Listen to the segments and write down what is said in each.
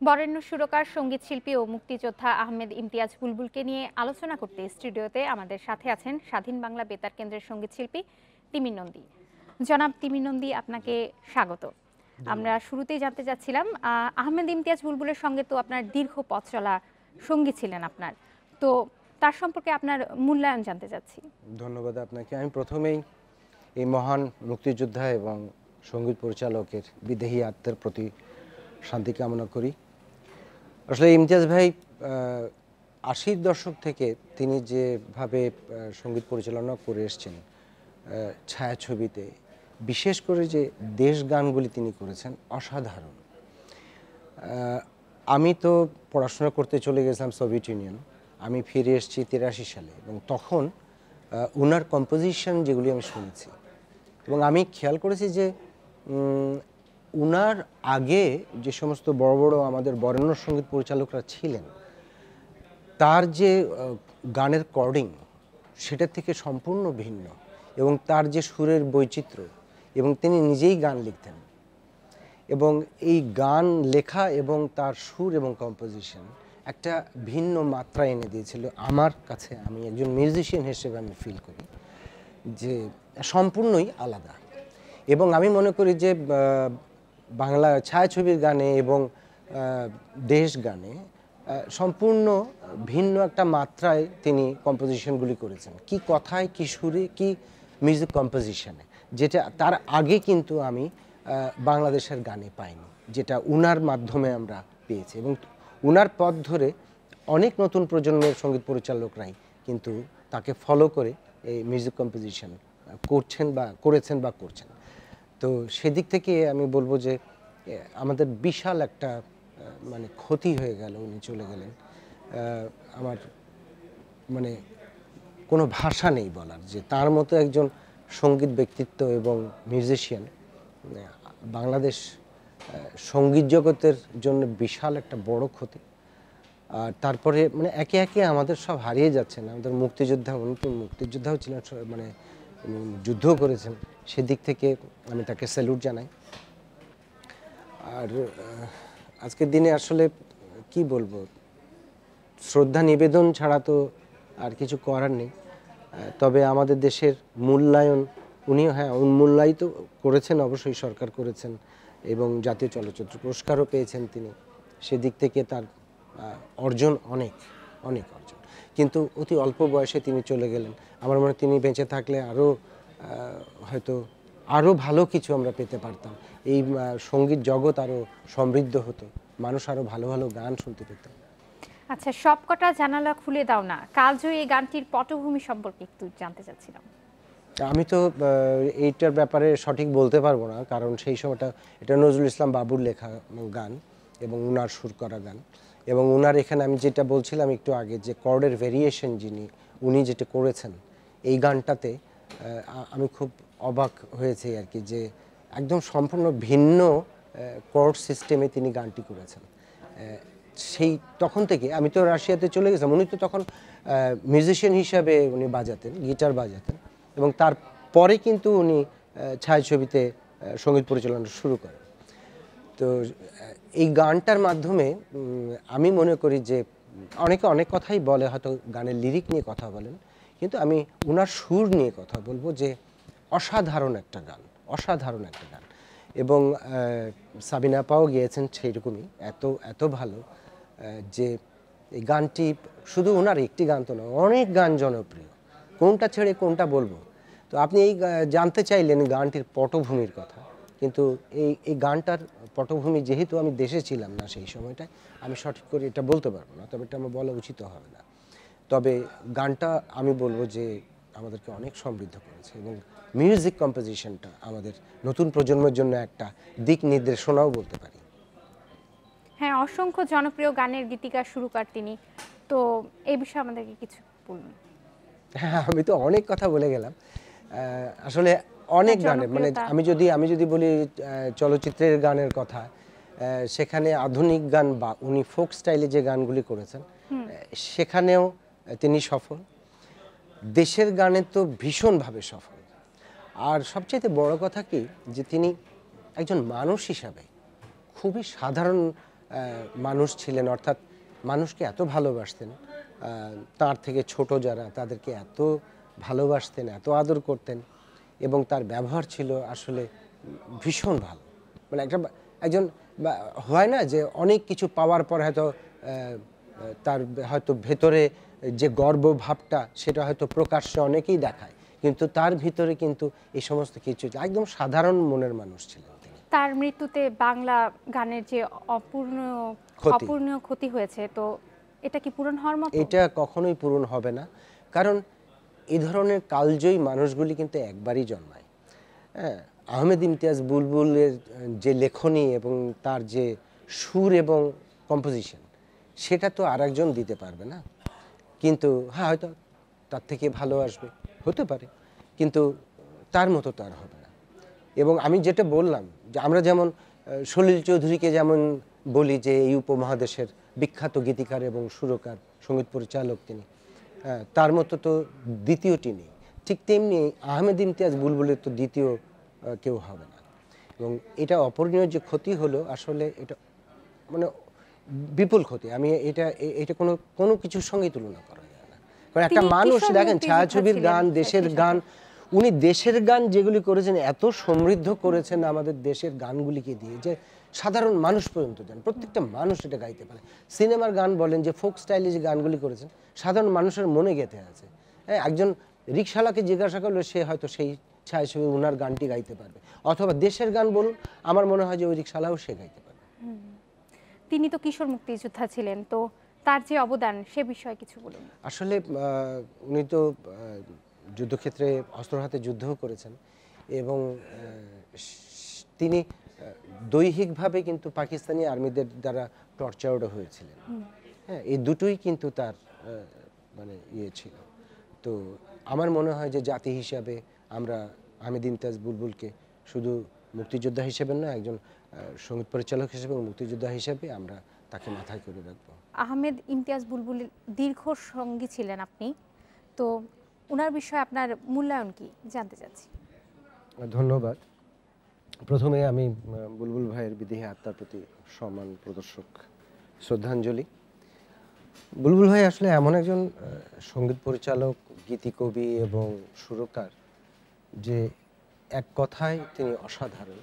বরেণ্য সুরকার সংগীত শিল্পী ও মুক্তিযোদ্ধা আহমেদ ইমতিয়াজ বুলবুলকে নিয়ে আলোচনা করতে স্টুডিওতে আমাদের সাথে আছেন স্বাধীন বাংলা বেতার কেন্দ্রের সংগীত শিল্পী তিমির নন্দী। জনাব তিমির নন্দী আপনাকে স্বাগত। আমরা শুরুতেই জানতে চাচ্ছিলাম আহমেদ ইমতিয়াজ বুলবুলের সঙ্গে তো আপনার দীর্ঘ পথ চলা সঙ্গী ছিলেন আপনার। তো তার সম্পর্কে আপনার মূল্যায়ন জানতে চাচ্ছি। ধন্যবাদ আপনাকে। আমি প্রথমেই এই মহান মুক্তিযোদ্ধা এবং সংগীত পরিচালকের বিদেহী আত্মার প্রতি শান্তি কামনা করি। আসলে ইমতিয়াজ ভাই আশির দশক থেকে তিনি যেভাবে সংগীত পরিচালনা করে এসছেন ছায়াছবিতে, বিশেষ করে যে দেশ গানগুলি তিনি করেছেন, অসাধারণ। আমি তো পড়াশোনা করতে চলে গেছিলাম সোভিয়েত ইউনিয়ন, আমি ফিরে এসেছি তিরাশি সালে এবং তখন উনার কম্পোজিশন যেগুলি আমি শুনেছি এবং আমি খেয়াল করেছি যে উনার আগে যে সমস্ত বড় বড় আমাদের বরেণ্য সংগীত পরিচালকরা ছিলেন, তার যে গানের কর্ডিং সেটা থেকে সম্পূর্ণ ভিন্ন এবং তার যে সুরের বৈচিত্র্য এবং তিনি নিজেই গান লিখতেন এবং এই গান লেখা এবং তার সুর এবং কম্পোজিশন একটা ভিন্ন মাত্রা এনে দিয়েছিল। আমার কাছে আমি একজন মিউজিশিয়ান হিসেবে আমি ফিল করি যে সম্পূর্ণই আলাদা এবং আমি মনে করি যে বাংলা ছায়াছবির গানে এবং দেশ গানে সম্পূর্ণ ভিন্ন একটা মাত্রায় তিনি কম্পোজিশনগুলি করেছেন। কি কথায়, কি সুরে, কি মিউজিক কম্পোজিশনে, যেটা তার আগে কিন্তু আমি বাংলাদেশের গানে পাইনি, যেটা উনার মাধ্যমে আমরা পেয়েছি এবং উনার পথ ধরে অনেক নতুন প্রজন্মের সংগীত পরিচালকরাই কিন্তু তাকে ফলো করে এই মিউজিক কম্পোজিশন করছেন বা করেছেন বা করছেন। তো সেদিক থেকে আমি বলব যে আমাদের বিশাল একটা মানে ক্ষতি হয়ে গেল উনি চলে গেলেন। আমার মানে কোনো ভাষা নেই বলার, যে তার মতো একজন সংগীত ব্যক্তিত্ব এবং মিউজিশিয়ান বাংলাদেশ সংগীত জগতের জন্য বিশাল একটা বড় ক্ষতি। আর তারপরে মানে একে একে আমাদের সব হারিয়ে যাচ্ছেন আমাদের মুক্তিযোদ্ধা, উনি মুক্তিযোদ্ধাও ছিলেন মানে উনি যুদ্ধও করেছেন, সেদিক থেকে আমি তাকে স্যালুট জানাই। আর আজকের দিনে আসলে কি বলব, শ্রদ্ধা নিবেদন ছাড়া তো আর কিছু করার নেই। তবে আমাদের দেশের মূল্যায়ন, উনিও হ্যাঁ উন্মূল্যায়িত করেছেন, অবশ্যই সরকার করেছেন এবং জাতীয় চলচ্চিত্র পুরস্কারও পেয়েছেন তিনি। সেদিক থেকে তার অর্জন অনেক। অনেক অর্জন। কিন্তু অতি অল্প বয়সে তিনি চলে গেলেন। আমার মনে তিনি বেঁচে থাকলে আরও হয়তো আরও ভালো কিছু আমরা পেতে পারতাম। এই সংগীত জগৎ আরও সমৃদ্ধ হতো। মানুষ আরও ভালো ভালো গান শুনতে পেত। আচ্ছা সবকটা জানালা খুলে দাও না। কালজয়ী এই গানটির পটভূমি সম্পর্কে একটু জানতে চাচ্ছিলাম। আমি তো এইটার ব্যাপারে সঠিক বলতে পারব না কারণ সেই সময়টা এটা নজরুল ইসলাম বাবুর লেখা গান এবং উনার সুর করা গান। এবং ওনার এখানে আমি যেটা বলছিলাম একটু আগে যে কর্ডের ভেরিয়েশন যিনি, উনি যেটা করেছেন, এই গানটাতে আমি খুব অবাক হয়েছে আর কি যে একদম সম্পূর্ণ ভিন্ন কর্ড সিস্টেমে তিনি গানটি করেছেন। সেই তখন থেকে আমি তো রাশিয়াতে চলে গেছিলাম, উনি তো তখন মিউজিশিয়ান হিসাবে উনি বাজাতেন গিটার বাজাতেন এবং তারপরে কিন্তু উনি ছায়াছবিতে সংগীত পরিচালনা শুরু করেন। তো এই গানটার মাধ্যমে আমি মনে করি যে অনেকে অনেক কথাই বলে, হয়তো গানের লিরিক নিয়ে কথা বলেন, কিন্তু আমি ওনার সুর নিয়ে কথা বলব যে অসাধারণ একটা গান, অসাধারণ একটা গান। এবং সাবিনা পাও গিয়েছেন সেইরকমই, এত এত ভালো যে এই গানটি শুধু ওনার একটি গান তো নয়, অনেক গান জনপ্রিয়। কোনটা ছেড়ে কোনটা বলব? তো আপনি এই জানতে চাইলেন গানটির পটভূমির কথা। কিন্তু এই এই গানটার পটভূমি যেহেতু আমি দেশে ছিলাম না সেই সময়টায় আমি সঠিক করে এটা বলতে পারব না তবে এটা আমার বলা উচিত হবে না। তবে গানটা আমি বলব যে আমাদেরকে অনেক সমৃদ্ধ করেছে এবং মিউজিক কম্পোজিশনটা আমাদের নতুন প্রজন্মের জন্য একটা দিক নির্দেশনাও বলতে পারি। হ্যাঁ অসংখ্য জনপ্রিয় গানের গীতিকার সুরকার তিনি। তো এই বিষয়ে আমাদেরকে কিছু বলুন। হ্যাঁ আমি তো অনেক কথা বলে গেলাম। আসলে অনেক হ্যাঁ, গানে মানে আমি যদি আমি যদি বলি চলচ্চিত্রের গানের কথা সেখানে আধুনিক গান বা উনি ফোক স্টাইলে যে গানগুলি করেছেন সেখানেও তিনি সফল। দেশের গানে তো ভীষণভাবে সফল। আর সবচেয়ে বড় কথা কি যে তিনি একজন মানুষ হিসাবে খুবই সাধারণ মানুষ ছিলেন অর্থাৎ মানুষকে এত ভালোবাসতেন তার থেকে ছোট যারা তাদেরকে এত ভালোবাসতেন এত আদর করতেন। এবং তার ব্যবহার ছিল আসলে ভীষণ ভালো। মানে একটা একজন হয় না যে অনেক কিছু পাওয়ার পর হয়তো তার হয়তো ভেতরে যে গর্ব ভাবটা সেটা হয়তো প্রকাশ্যে অনেকেই দেখায়। কিন্তু তার ভিতরে কিন্তু এই সমস্ত কিছু একদম সাধারণ মনের মানুষ ছিলেন তার মৃত্যুতে বাংলা গানের যে অপূর্ণ। অপূর্ণ ক্ষতি হয়েছে তো এটা কি পূরণ হওয়ার মতো? এটা কখনোই পূরণ হবে না। কারণ এই ধরনের কালজয়ী মানুষগুলি কিন্তু একবারই জন্মায়। হ্যাঁ আহমেদ ইমতিয়াজ বুলবুলের যে লেখনী এবং তার যে সুর এবং কম্পোজিশন সেটা তো আর একজন দিতে পারবে না। কিন্তু হ্যাঁ হয়তো তার থেকে ভালো আসবে, হতে পারে। কিন্তু তার মতো তো আর হবে না। এবং আমি যেটা বললাম, যে আমরা যেমন সলিল চৌধুরীকে যেমন বলি যে এই উপমহাদেশের বিখ্যাত গীতিকার এবং সুরকার, সংগীত পরিচালক তিনি তার মতো তো দ্বিতীয়টি নেই। ঠিক তেমনি আহমেদ ইমতিয়াজ বুলবুলের তো দ্বিতীয় কেউ হবে না। এবং এটা অপূরণীয় যে ক্ষতি হলো আসলে এটা মানে বিপুল ক্ষতি। আমি এটা এটা কোনো কোনো কিছুর সঙ্গেই তুলনা করা যায় না। কারণ একটা মানুষ দেখেন ছায়াছবির গান দেশের গান উনি দেশের গান যেগুলি করেছেন এত সমৃদ্ধ করেছেন আমাদের দেশের গানগুলিকে দিয়ে যে সাধারণ মানুষ পর্যন্ত যান প্রত্যেকটা মানুষ এটা গাইতে পারে। সিনেমার গান বলেন যে ফোক স্টাইলে যে গানগুলি করেছেন সাধারণ মানুষের মনে গেঁথে আছে। হ্যাঁ একজন রিক্সালাকে জিজ্ঞাসা করলে সে হয়তো সেই ছায়াছবি উনার গানটি গাইতে পারবে। অথবা দেশের গান বলুন আমার মনে হয় যে ওই রিক্সালাও সে গাইতে পারবে। তিনি তো কিশোর মুক্তিযোদ্ধা ছিলেন তো তার যে অবদান সে বিষয়ে কিছু বলুন। আসলে উনি তো যুদ্ধক্ষেত্রে অস্ত্র হাতে যুদ্ধও করেছেন এবং তিনি দৈহিকভাবে কিন্তু পাকিস্তানি আর্মিদের দ্বারা টর্চার্ড হয়েছিলেন। হ্যাঁ এই দুটোই কিন্তু তার মানে ইয়ে ছিল। তো আমার মনে হয় যে জাতি হিসাবে আমরা আহমেদ ইমতাজ বুলবুলকে শুধু মুক্তিযোদ্ধা হিসেবে না একজন সংগীত পরিচালক হিসেবে মুক্তিযোদ্ধা হিসেবে আমরা তাকে মাথায় করে রাখব। আহমেদ ইমতিয়াজ বুলবুল দীর্ঘ সঙ্গী ছিলেন আপনি। তো ওনার বিষয়ে আপনার মূল্যায়ন কি? জানতে চাচ্ছি। ধন্যবাদ। প্রথমে আমি বুলবুল ভাইয়ের বিদেহী আত্মার প্রতি সম্মান প্রদর্শক শ্রদ্ধাঞ্জলি। বুলবুল ভাই আসলে এমন একজন সংগীত পরিচালক, গীতিকবি এবং সুরকার যে এক কথায় তিনি অসাধারণ।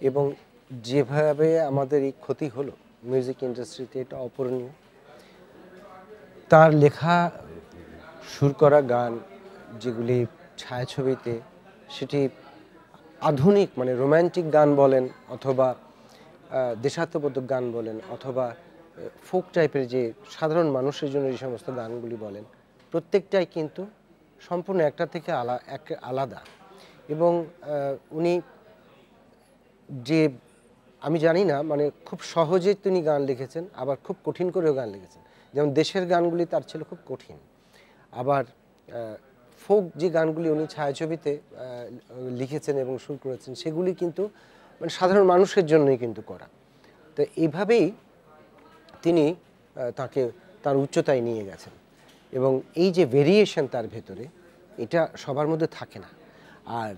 এবং যেভাবে আমাদের এই ক্ষতি হলো, মিউজিক ইন্ডাস্ট্রিতে এটা অপূরণীয়। তার লেখা, সুর করা গান যেগুলি ছায়াছবিতে, সেটি আধুনিক মানে রোম্যান্টিক গান বলেন অথবা দেশাত্মবোধক গান বলেন অথবা ফোক টাইপের যে সাধারণ মানুষের জন্য যে সমস্ত গানগুলি বলেন, প্রত্যেকটাই কিন্তু সম্পূর্ণ একটা থেকে আলা, এক আলাদা। এবং উনি যে, আমি জানি না মানে খুব সহজে তিনি গান লিখেছেন, আবার খুব কঠিন করেও গান লিখেছেন। যেমন দেশের গানগুলি তার ছিল খুব কঠিন। আবার ফোক যে গানগুলি উনি ছায়াছবিতে লিখেছেন এবং সুর করেছেন, সেগুলি কিন্তু মানে সাধারণ মানুষের জন্যই কিন্তু করা। তো এইভাবেই তিনি তাকে, তার উচ্চতায় নিয়ে গেছেন। এবং এই যে ভেরিয়েশন তার ভেতরে, এটা সবার মধ্যে থাকে না। আর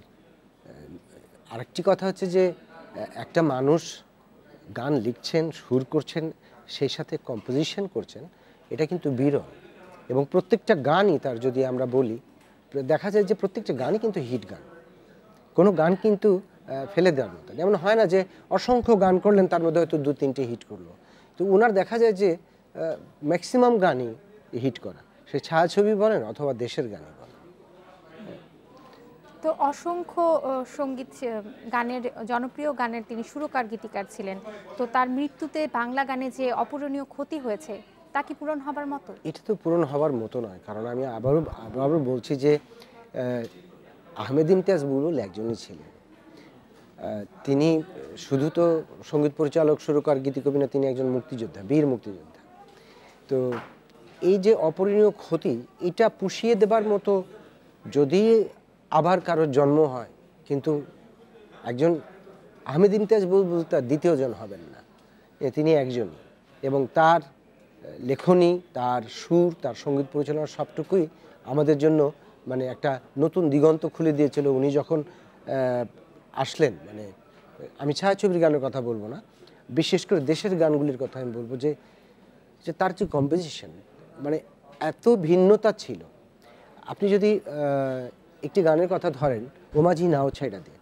আরেকটি কথা হচ্ছে যে, একটা মানুষ গান লিখছেন, সুর করছেন, সেই সাথে কম্পোজিশন করছেন, এটা কিন্তু বিরল। এবং প্রত্যেকটা গানই তার যদি আমরা বলি দেখা যায় যে প্রত্যেকটা গানই কিন্তু হিট গান। কোনো গান কিন্তু ফেলে দেওয়ার মতো। যেমন হয় না যে অসংখ্য গান করলেন, তার মধ্যে হয়তো দু তিনটে হিট করল। তো ওনার দেখা যায় যে ম্যাক্সিমাম গানই হিট করা। সে ছায়াছবি বলেন অথবা দেশের গানই বলেন। তো অসংখ্য সংগীত গানের, জনপ্রিয় গানের তিনি সুরকার গীতিকার ছিলেন। তো তার মৃত্যুতে বাংলা গানে যে অপূরণীয় ক্ষতি হয়েছে তা কি পূরণ হবার মতো? এটা তো পূরণ হওয়ার মতো নয়। কারণ আমি আবারও আবারও বলছি যে আহ, আহমেদ ইমতিয়াজ বুলবুল একজনই ছিলেন। তিনি শুধু তো সংগীত পরিচালক সুরকার গীতিকবি না তিনি একজন মুক্তিযোদ্ধা বীর মুক্তিযোদ্ধা। তো এই যে অপরিণীয় ক্ষতি এটা পুষিয়ে দেবার মতো যদি আবার কারোর জন্ম হয় কিন্তু একজন আহমেদ ইমতিয়াজ বুলবুল তার দ্বিতীয়জন হবেন না। তিনি একজনই এবং তার লেখনী, তার সুর, তার সংগীত পরিচালনা সবটুকুই আমাদের জন্য মানে একটা নতুন দিগন্ত খুলে দিয়েছিল। উনি যখন আসলেন মানে আমি ছায়াছবির গানের কথা বলব না, বিশেষ করে দেশের গানগুলির কথা আমি বলব যে যে তার যে কম্পোজিশন মানে এত ভিন্নতা ছিল। আপনি যদি একটি গানের কথা ধরেন, ওমাজি নাও ছাইড়া দিয়ে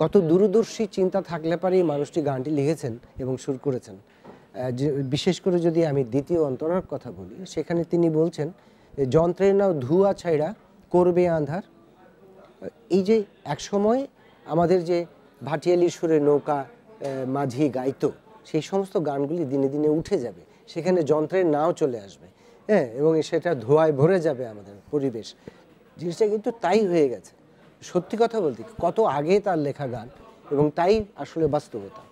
কত দূরদর্শী চিন্তা থাকলে পারেই মানুষটি গানটি লিখেছেন এবং সুর করেছেন। বিশেষ করে যদি আমি দ্বিতীয় অন্তরার কথা বলি, সেখানে তিনি বলছেন, যন্ত্রের নাও ধুয়া ছাইড়া করবে আন্ধার। এই যে একসময় আমাদের যে ভাটিয়ালি সুরে নৌকা মাঝি গাইতো, সেই সমস্ত গানগুলি দিনে দিনে উঠে যাবে। সেখানে যন্ত্রের নাও চলে আসবে হ্যাঁ এবং সেটা ধোয়ায় ভরে যাবে আমাদের পরিবেশ। জিনিসটা কিন্তু তাই হয়ে গেছে। সত্যি কথা বলতে, কত আগে তার লেখা গান, এবং তাই আসলে বাস্তবতা।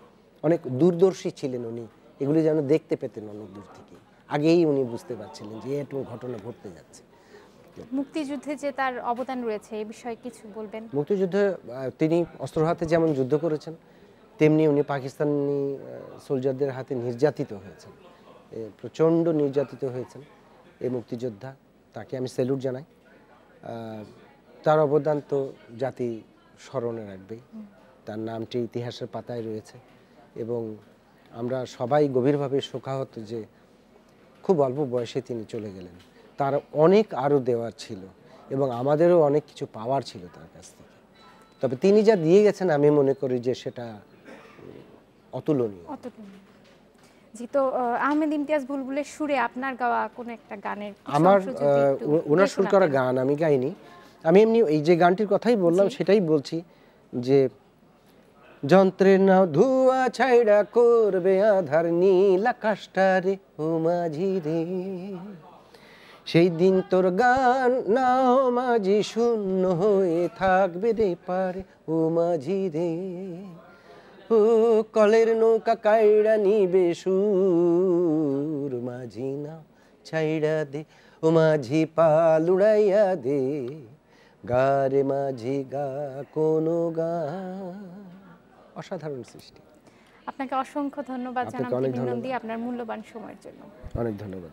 অনেক দূরদর্শী ছিলেন উনি। এগুলি যেন দেখতে পেতেন অনেক দূর থেকে। আগেই উনি বুঝতে পারছিলেন যে এত ঘটনা ঘটতে যাচ্ছে। মুক্তিযুদ্ধে যে তার অবদান রয়েছে এই বিষয়ে কিছু বলবেন? মুক্তিযুদ্ধে তিনি অস্ত্র হাতে যেমন যুদ্ধ করেছেন তেমনি উনি পাকিস্তানি সোলজারদের হাতে নির্যাতিত হয়েছেন। প্রচণ্ড নির্যাতিত হয়েছেন এই মুক্তিযোদ্ধা। তাকে আমি স্যালুট জানাই। তার অবদান তো জাতি স্মরণে রাখবেই। তার নামটি ইতিহাসের পাতায় রয়েছে এবং আমরা সবাই গভীরভাবে শোকাহত যে খুব অল্প বয়সে তিনি চলে গেলেন। তার অনেক আরও দেওয়ার ছিল এবং আমাদেরও অনেক কিছু পাওয়ার ছিল তার কাছ থেকে। তবে তিনি যা দিয়ে গেছেন আমি মনে করি যে সেটা অতুলনীয়। জি তো আহ, আহমেদ ইমতিয়াজ বুলবুলের সুরে আপনার গাওয়া কোন একটা গানের আমার ওনার সুর করা গান আমি গাইনি। আমি এমনি এই যে গানটির কথাই বললাম সেটাই বলছি যে যন্ত্রের নাও ধোয়া, ছাইড়া করবে আধার নীল আকাশটারে ও মাঝি রে। সেই দিন তোর গান নাও মাঝি, শূন্য হয়ে থাকবে রে পারে, ও মাঝি রে। ও কলের নৌকা কাইড়া নিবে সুর, মাঝি না ছাইড়া দে, ও মাঝি পাল উড়াইয়া দে। গারে মাঝি গা, কোনো গা অসাধারণ সৃষ্টি আপনাকে অসংখ্য ধন্যবাদ জানাম অনেক ধন্যবাদ। আপনার মূল্যবান সময়ের জন্য অনেক ধন্যবাদ।